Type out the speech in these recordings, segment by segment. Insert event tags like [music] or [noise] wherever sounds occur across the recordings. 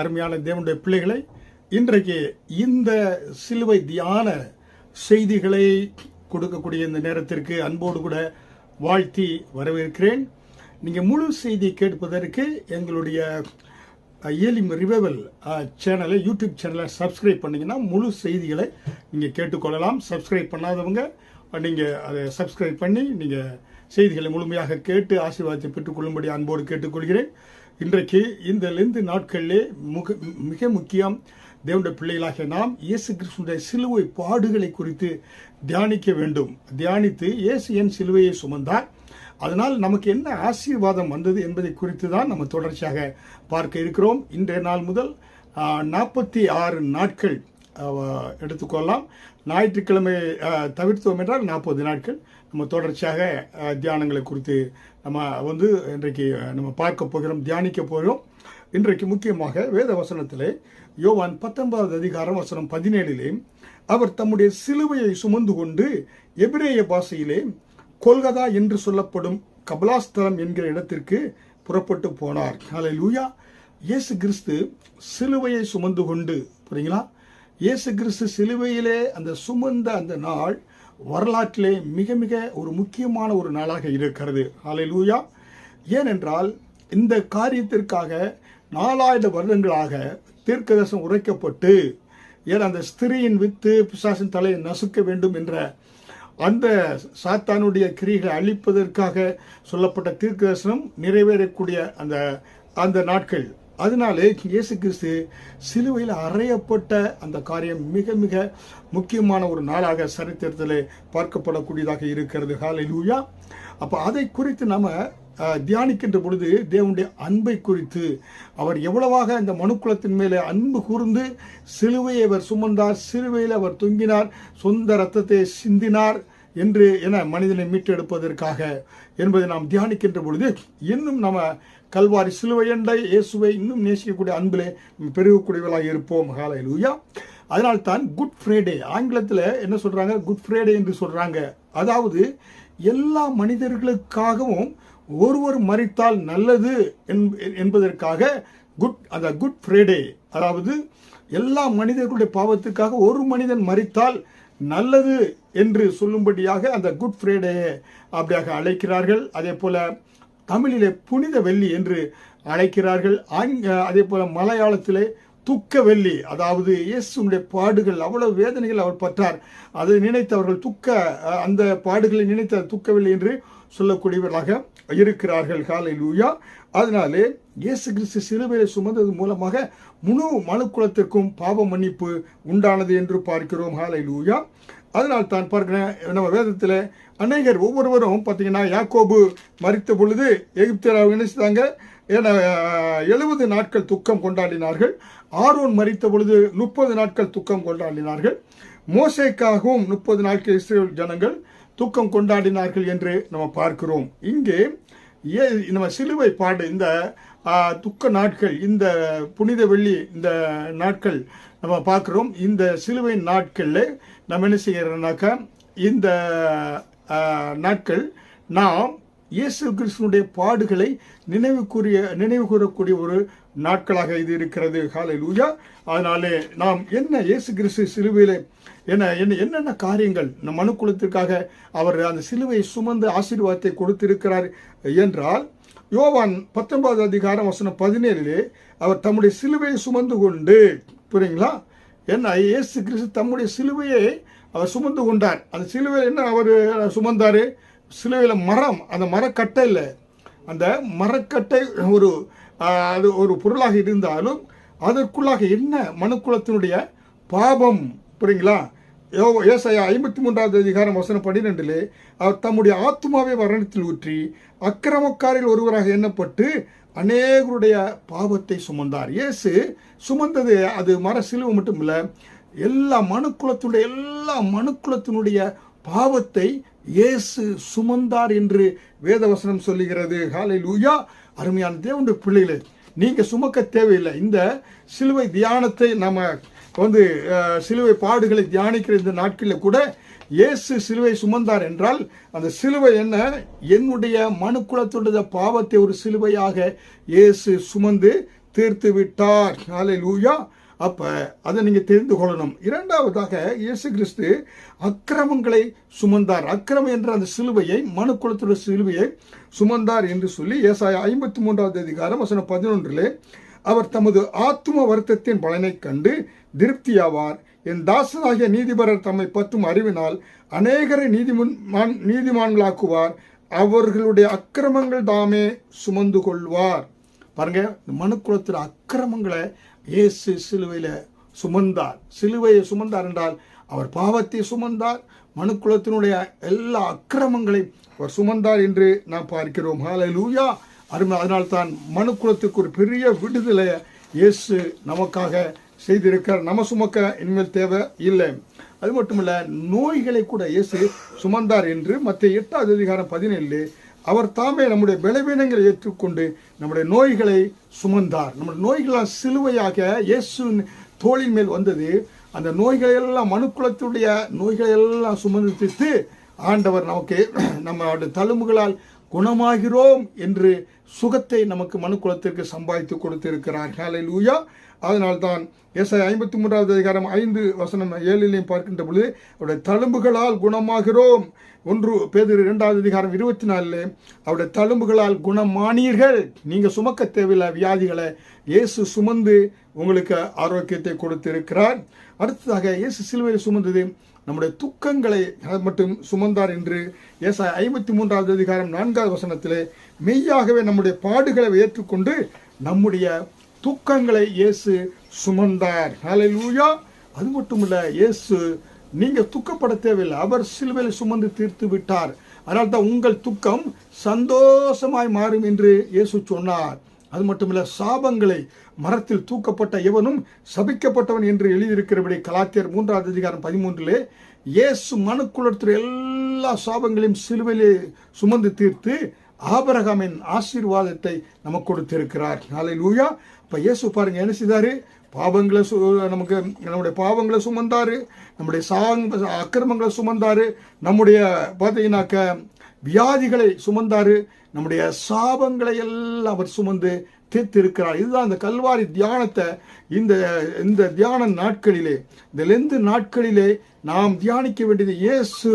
அருமையான தேவனுடைய பிள்ளைகளை இன்றைக்கு இந்த சிலுவை தியான செய்திகளை கொடுக்கக்கூடிய இந்த நேரத்திற்கு அன்போடு கூட வாழ்த்தி வரவேற்கிறேன். நீங்கள் முழு செய்தி கேட்பதற்கு எங்களுடைய ஏலிம் ரிவைவல் சேனலை யூடியூப் சேனலை சப்ஸ்கிரைப் பண்ணிங்கன்னா முழு செய்திகளை நீங்கள் கேட்டுக்கொள்ளலாம். சப்ஸ்கிரைப் பண்ணாதவங்க நீங்கள் அதை சப்ஸ்கிரைப் பண்ணி நீங்கள் செய்திகளை முழுமையாக கேட்டு ஆசீர்வாதத்தை பெற்றுக்கொள்ளும்படி அன்போடு கேட்டுக்கொள்கிறேன். இன்றைக்கு இந்த லெந்து நாட்களிலே முக மிக முக்கியம் தேவனுடைய பிள்ளைகளாகிய நாம் இயேசு கிறிஸ்துடைய சிலுவை பாடுகளை குறித்து தியானிக்க வேண்டும். தியானித்து இயேசு என் சிலுவையை சுமந்தார். அதனால் நமக்கு என்ன ஆசீர்வாதம் வந்தது என்பதை குறித்து தான் நம்ம தொடர்ச்சியாக பார்க்க இருக்கிறோம். இன்றைய நாள் முதல் நாற்பத்தி ஆறு நாட்கள் எடுத்துக்கொள்ளலாம். ஞாயிற்றுக்கிழமை தவிர்த்தோம் என்றால் நாற்பது நாட்கள். நம்ம தொடர்ச்சியாக தியானங்களை குறித்து நம்ம வந்து இன்றைக்கு நம்ம பார்க்க போகிறோம் தியானிக்க போகிறோம். இன்றைக்கு முக்கியமாக வேத வசனத்திலே யோவான் பத்தொன்பதாவது அதிகாரம் வசனம் பதினேழிலே அவர் தம்முடைய சிலுவையை சுமந்து கொண்டு எபிரேய பாஷையிலே கொல்கதா என்று சொல்லப்படும் கபலாஸ்தலம் என்கிற இடத்திற்கு புறப்பட்டு போனார். ஹalleluya. லூயா இயேசு கிறிஸ்து சிலுவையை சுமந்து கொண்டு புரியுங்களா? இயேசு கிறிஸ்து சிலுவையிலே அந்த சுமந்த அந்த நாள் வரலாற்றிலே மிக மிக ஒரு முக்கியமான ஒரு நாளாக இருக்கிறது. ஹalleluya ஏனென்றால் இந்த காரியத்திற்காக நாலாயிரம் வருடங்களாக தீர்க்கதர்சனம் உரைக்கப்பட்டு ஏன் அந்த ஸ்திரியின் வித்து பிசாசின் தலையை நசுக்க வேண்டும் என்ற அந்த சாத்தானுடைய கிரிகளை அழிப்பதற்காக சொல்லப்பட்ட தீர்க்கதர்சனம் நிறைவேறக்கூடிய அந்த அந்த நாட்கள். அதனாலே இயேசு கிறிஸ்து சிலுவையில் அறையப்பட்ட அந்த காரியம் மிக மிக முக்கியமான ஒரு நாளாக சரித்திரத்தில் பார்க்கப்படக்கூடியதாக இருக்கிறது. ஹalleluya. அப்போ அதை குறித்து நம்ம தியானிக்கின்ற பொழுது தேவனுடைய அன்பை குறித்து அவர் எவ்வளவாக இந்த மனுக்குலத்தின் மேலே அன்பு கூர்ந்து சிலுவையை அவர் சுமந்தார் சிலுவையில் அவர் தொங்கினார் சொந்த ரத்தத்தை சிந்தினார் என்று என மனிதனை மீட்டெடுப்பதற்காக என்பதை நாம் தியானிக்கின்ற பொழுது இன்னும் நம்ம கல்வாரி சிலுவையண்டை இயேசுவை இன்னும் நேசிக்கக்கூடிய அன்பிலே பெருகக்கூடியவர்களாக இருப்போம். ஹalleluya. அதனால் தான் குட் ஃப்ரைடே ஆங்கிலத்தில் என்ன சொல்கிறாங்க குட் ஃப்ரைடே என்று சொல்கிறாங்க அதாவது எல்லா மனிதர்களுக்காகவும் ஒருவர் மறித்தால் நல்லது என்பதற்காக குட் அந்த குட் ஃப்ரைடே அதாவது எல்லா மனிதர்களுடைய பாவத்துக்காக ஒரு மனிதன் மறித்தால் நல்லது என்று சொல்லும்படியாக அந்த குட் ஃப்ரைடே அப்படியாக அழைக்கிறார்கள். அதே போல் தமிழிலே புனித வெள்ளி என்று அழைக்கிறார்கள். ஆங்க அதே போல மலையாளத்திலே துக்க வெள்ளி அதாவது இயேசுடைய பாடுகள் அவ்வளவு வேதனைகள் அவர் பற்றார். அதை நினைத்து அவர்கள் துக்க அந்த பாடுகளை நினைத்த துக்க வெள்ளி என்று சொல்லக்கூடியவர்களாக இருக்கிறார்கள். காலை லூயா அதனாலே இயேசு கிறிஸ்து சிலுவையை சுமந்தது மூலமாக முழு மனுக்குலத்திற்கும் பாவ மன்னிப்பு உண்டானது என்று பார்க்கிறோம். ஹாலை லூயா அதனால் தான் பார்க்கிறேன் நம்ம வேதத்தில் அநேகர் ஒவ்வொருவரும் பார்த்தீங்கன்னா யாக்கோபு மறித்த பொழுது எகிப்தியராக நினைச்சிட்டாங்க ஏன்னா எழுபது நாட்கள் துக்கம் கொண்டாடினார்கள். ஆரோன் மறித்த பொழுது முப்பது நாட்கள் துக்கம் கொண்டாடினார்கள். மோசைக்காகவும் முப்பது நாட்கள் இஸ்ரேல் ஜனங்கள் துக்கம் கொண்டாடினார்கள் என்று நம்ம பார்க்கிறோம். இங்கே ஏ நம்ம சிலுவை பாடு இந்த துக்க நாட்கள் இந்த புனித வெள்ளி இந்த நாட்கள் நம்ம பார்க்குறோம். இந்த சிலுவை நாட்களில் நம்ம என்ன செய்கிறோம்னாக்கா இந்த நாட்கள் நாம் இயேசு கிறிஸ்துனுடைய பாடுகளை நினைவு கூறிய நினைவு கூறக்கூடிய ஒரு நாட்களாக இது இருக்கிறது. காலை லூயா அதனாலே நாம் என்ன இயேசு கிறிஸ்து சிலுவையில் என்ன என்ன என்னென்ன காரியங்கள் நம் மனுக்குலத்திற்காக அவர் அந்த சிலுவையை சுமந்து ஆசீர்வாதத்தை கொடுத்திருக்கிறார் என்றால் யோவான் பத்தொன்பது அதிகாரம் வசனம் பதினேழிலே அவர் தம்முடைய சிலுவையை சுமந்து கொண்டு புரியுங்களா? என்ன இயேசு கிறிஸ்து தம்முடைய சிலுவையை அவர் சுமந்து கொண்டார். அந்த சிலுவையில் என்ன அவர் சுமந்தார்? சிலுவையில் மரம் அந்த மரக்கட்டை இல்லை. அந்த மரக்கட்டை ஒரு அது ஒரு பொருளாக இருந்தாலும் அதற்குள்ளாக என்ன மனுக்குலத்தினுடைய பாபம்? புரியுங்களா? யோ ஏசாயா ஐம்பத்தி மூன்றாவது அதிகாரம் வசனம் பன்னிரெண்டிலே அவர் தம்முடைய ஆத்மாவை வரணத்தில் ஊற்றி அக்கிரமக்காரில் ஒருவராக எண்ணப்பட்டு அநேகருடைய பாவத்தை சுமந்தார். இயேசு சுமந்தது அது மர சிலுவை மட்டும் இல்லை எல்லா மனுக்குலத்தினுடைய எல்லா மனுக்குலத்தினுடைய பாவத்தை இயேசு சுமந்தார் என்று வேதவசனம் சொல்லுகிறது. ஹாலை லூயா அருமையான தேவனுடைய பிள்ளைகளே நீங்கள் சுமக்க தேவையில்லை. இந்த சிலுவை தியானத்தை நம்ம வந்து சிலுவை பாடுகளை தியானிக்கிற இந்த நாட்களில் கூட இயேசு சிலுவை சுமந்தார் என்றால் அந்த சிலுவை என்ன? என்னுடைய மனுக்குலத்துடைய பாவத்தை ஒரு சிலுவையாக இயேசு சுமந்து தீர்த்து விட்டார் ஹalleluya. அப்போ அதை நீங்கள் தெரிந்து கொள்ளணும். இரண்டாவதாக இயேசு கிறிஸ்து அக்கிரமங்களை சுமந்தார். அக்கிரமம் என்ற அந்த சிலுவையை மனு குலத்துடைய சிலுவையை சுமந்தார் என்று சொல்லி ஏசாய ஐம்பத்தி மூன்றாவது அதிகாரம் வசனம் பதினொன்றிலே அவர் தமது ஆத்ம வருத்தத்தின் பலனைக் கண்டு திருப்தியாவார். என் தாசனாகிய நீதிபரர் தம்மை பற்றும் அறிவினால் அநேகரை நீதிமான் நீதிமான்களாக்குவார். அவர்களுடைய அக்கிரமங்கள் தாமே சுமந்து கொள்வார். பாருங்க இந்த மனுக்குலத்தில் அக்கிரமங்களை இயேசு சிலுவையில் சுமந்தார். சிலுவையை சுமந்தார் என்றால் அவர் பாவத்தை சுமந்தார். மனுக்குலத்தினுடைய எல்லா அக்கிரமங்களையும் அவர் சுமந்தார் என்று நாம் பார்க்கிறோம். லூயா அருமை அதனால்தான் மனுக்குலத்துக்கு ஒரு பெரிய விடுதலை இயேசு நமக்காக செய்திருக்கார் நம்ம சுமக்க இனிமேல் தேவை இல்லை. அது மட்டுமல்ல நோய்களை கூட இயேசு சுமந்தார் என்று மற்ற எட்டாவது அதிகாரம் பதினேழு அவர் தாமே நம்முடைய பலவீனங்களை ஏற்றுக்கொண்டு நம்முடைய நோய்களை சுமந்தார். நம்முடைய நோய்களால் சிலுவையாக இயேசு தோளின் மேல் வந்தது. அந்த நோய்களை எல்லாம் மனுக்குலத்துடைய நோய்களை எல்லாம் சுமந்து தீர்த்து ஆண்டவர் நமக்கு [clears throat] நம்மளுடைய தழும்புகளால் குணமாகிறோம் என்று சுகத்தை நமக்கு மனுக்குலத்திற்கு சம்பாதித்து கொடுத்திருக்கிறார். ஹalleluya அதனால்தான் எஸ்ஐ ஐம்பத்தி மூன்றாவது அதிகாரம் ஐந்து வசனம் ஏழிலையும் பார்க்கின்ற பொழுது அவருடைய தழும்புகளால் குணமாகிறோம். ஒன்று பேதர் இரண்டாவது அதிகாரம் இருபத்தி நாலில் அவருடைய தழும்புகளால் குணமானீர்கள். நீங்கள் சுமக்க தேவையில்லை வியாதிகளை. இயேசு சுமந்து உங்களுக்கு ஆரோக்கியத்தை கொடுத்திருக்கிறார். அடுத்ததாக இயேசு சிலுவையை சுமந்தது நம்முடைய துக்கங்களை மட்டும் சுமந்தார் என்று ஏசா ஐம்பத்தி மூன்றாவது அதிகாரம் நான்காவது வசனத்திலே மெய்யாகவே நம்முடைய பாடுகளை ஏற்றுக்கொண்டு நம்முடைய துக்கங்களை இயேசு சுமந்தார். ஹலலூயா அது மட்டுமல்ல இயேசு நீங்கள் துக்கப்பட தேவையில்லை. அவர் சிலுவையில் சுமந்து தீர்த்து விட்டார். அதனால் தான் உங்கள் துக்கம் சந்தோஷமாய் மாறும் என்று இயேசு சொன்னார். அது மட்டுமில்ல சாபங்களை மரத்தில் தூக்கப்பட்ட எவனும் சபிக்கப்பட்டவன் என்று எழுதியிருக்கிறபடி கலாத்தியர் மூன்றாவது அதிகாரம் பதிமூன்றிலே இயேசு மனுக்குளத்தில் எல்லா சாபங்களையும் சிலுவையிலே சுமந்து தீர்த்து ஆபரகமின் ஆசீர்வாதத்தை நமக்கு கொடுத்திருக்கிறார். நாளை லூயா இப்போ இயேசு பாருங்க என்ன செய்தார்? பாவங்களை சு நமக்கு நம்முடைய பாவங்களை சுமந்தாரு. நம்முடைய சாங் அக்கிரமங்களை சுமந்தாரு. நம்முடைய பார்த்தீங்கன்னாக்க வியாதிகளை சுமந்தார். நம்முடைய சாபங்களை எல்லாம் அவர் சுமந்து தீர்த்திருக்கிறார். இதுதான் இந்த கல்வாரி தியானத்தை இந்த இந்த தியான நாட்களிலே இந்த லெந்து நாட்களிலே நாம் தியானிக்க வேண்டியது இயேசு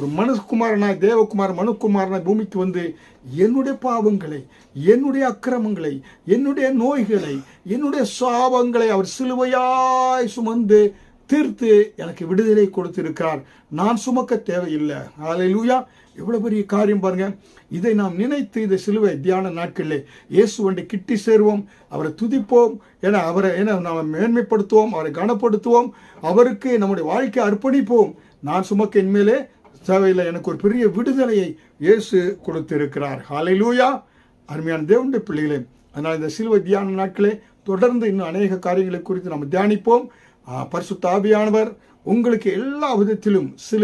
ஒரு மனுக்குமாரனாய் தேவகுமார் மனுக்குமாரனாய் பூமிக்கு வந்து என்னுடைய பாவங்களை என்னுடைய அக்கிரமங்களை என்னுடைய நோய்களை என்னுடைய சாபங்களை அவர் சிலுவையாய் சுமந்து தீர்த்து எனக்கு விடுதலை கொடுத்திருக்கிறார். நான் சுமக்க தேவையில்லை. அதில் லூயா எவ்வளோ பெரிய காரியம் பாருங்க. இதை நாம் நினைத்து இந்த சிலுவை தியான நாட்களிலே இயேசுவண்டை கிட்டி சேருவோம். அவரை துதிப்போம். ஏன்னா அவரை ஏன்னா நாம் மேன்மைப்படுத்துவோம். அவரை கனப்படுத்துவோம். அவருக்கு நம்முடைய வாழ்க்கையை அர்ப்பணிப்போம். நான் சுமக்க இனிமேலே சபையில் எனக்கு ஒரு பெரிய விடுதலையை இயேசு கொடுத்திருக்கிறார். லூயா அருமையான தேவனுடைய பிள்ளைகளே அதனால் இந்த சிலுவை தியான நாட்களே தொடர்ந்து இன்னும் அநேக காரியங்களை குறித்து நாம் தியானிப்போம். ஆ, பரிசுத்த உங்களுக்கு எல்லா விதத்திலும் சிலு